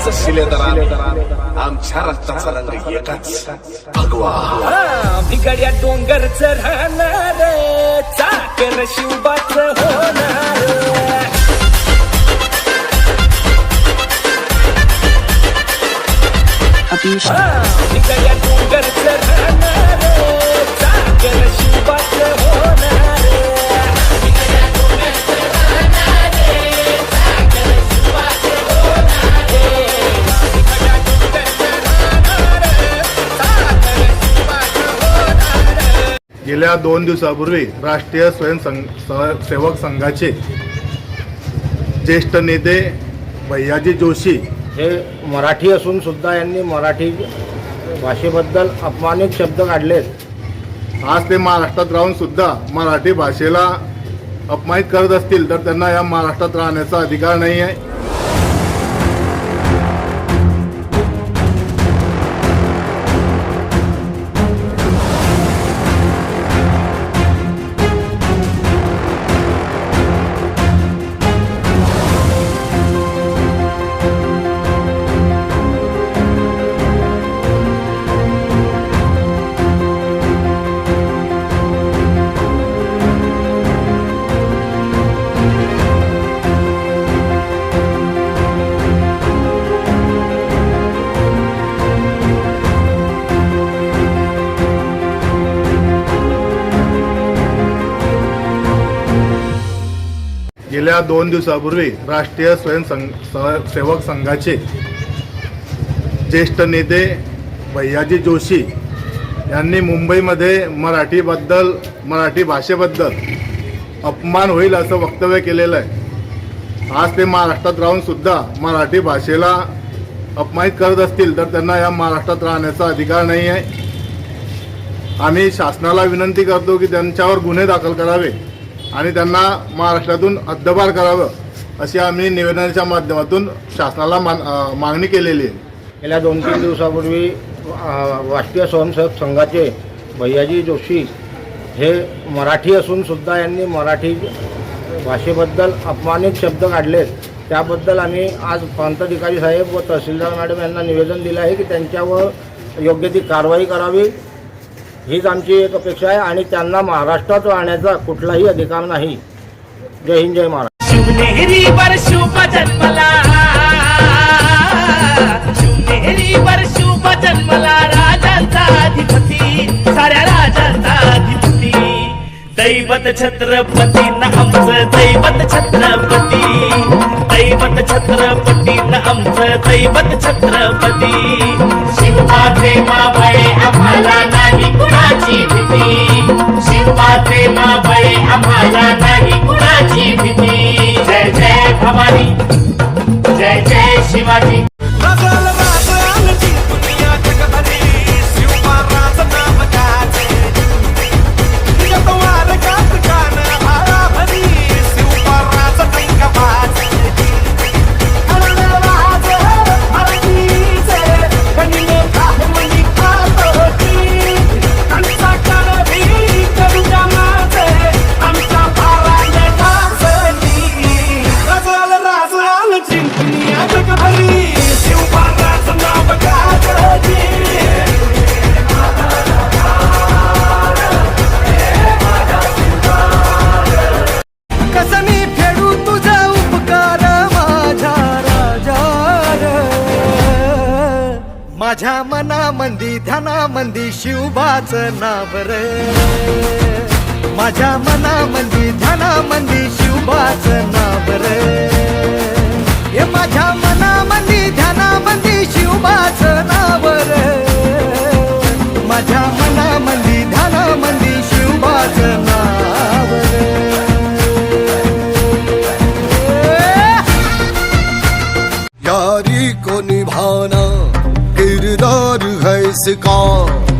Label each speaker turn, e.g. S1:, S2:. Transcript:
S1: एकच शिलेदार आमच्या रक्ताचा रंग एकच. भगवा.
S2: बिगड्या डोंगरच राहणार चाकर शिवबाच हो.
S3: गेल्या दोन दिवसापूर्वी राष्ट्रीय स्वयंसंघ स- सेवक संघाचे ज्येष्ठ नेते भैयाजी जोशी
S4: हे मराठी असून सुद्धा यांनी मराठी भाषेबद्दल अपमानित शब्द काढलेत
S3: आज ते महाराष्ट्रात राहून सुद्धा मराठी भाषेला अपमानित करत असतील तर त्यांना या महाराष्ट्रात राहण्याचा अधिकार नाही आहे गेल्या दोन दिवसापूर्वी राष्ट्रीय स्वयंसं स- सेवक संघाचे ज्येष्ठ नेते भैयाजी जोशी यांनी मुंबईमध्ये मराठीबद्दल मराठी भाषेबद्दल अपमान होईल असं वक्तव्य केलेलं आहे. आज ते महाराष्ट्रात राहूनसुद्धा मराठी भाषेला अपमानित करत असतील तर त्यांना या महाराष्ट्रात राहण्याचा अधिकार नाही आहे. आम्ही शासनाला विनंती करतो की त्यांच्यावर गुन्हे दाखल करावे. आणि त्यांना महाराष्ट्रातून हद्दपार करावं अशी आम्ही निवेदनाच्या माध्यमातून शासनाला मागणी केलेली आहे.
S4: गेल्या दोन तीन दिवसापूर्वी राष्ट्रीय स्वयंसेवक संघाचे भैयाजी जोशी हे मराठी असून सुद्धा यांनी मराठी भाषेबद्दल अपमानित शब्द काढलेत. त्याबद्दल आम्ही आज प्रांताधिकारी साहेब व तहसीलदार मॅडम यांना निवेदन दिलं आहे की त्यांच्यावर योग्य ती कारवाई करावी. हीच आमची एक अपेक्षा आहे आणि त्यांना महाराष्ट्रात राहण्याचा कुठलाही अधिकार नाही. जय हिंद जय महाराष्ट्र.
S2: दैवत छत्रपती न आमचं दैवत छत्रपती. दैवत छत्रपती न आमचं दैवत छत्रपती. शिवबाचे माबळे आम्हाला
S5: कसमी फेडू तुझा उपकार माझ्या राजा माझ्या मनामंदी ध्यानामंदी शिवबाच नाव रे. माझ्या मनामंदी ध्यानामंदी शिवबाच नाव रे. हे माझ्या मनामंदी ध्यानामंदी शिवबाच
S6: call.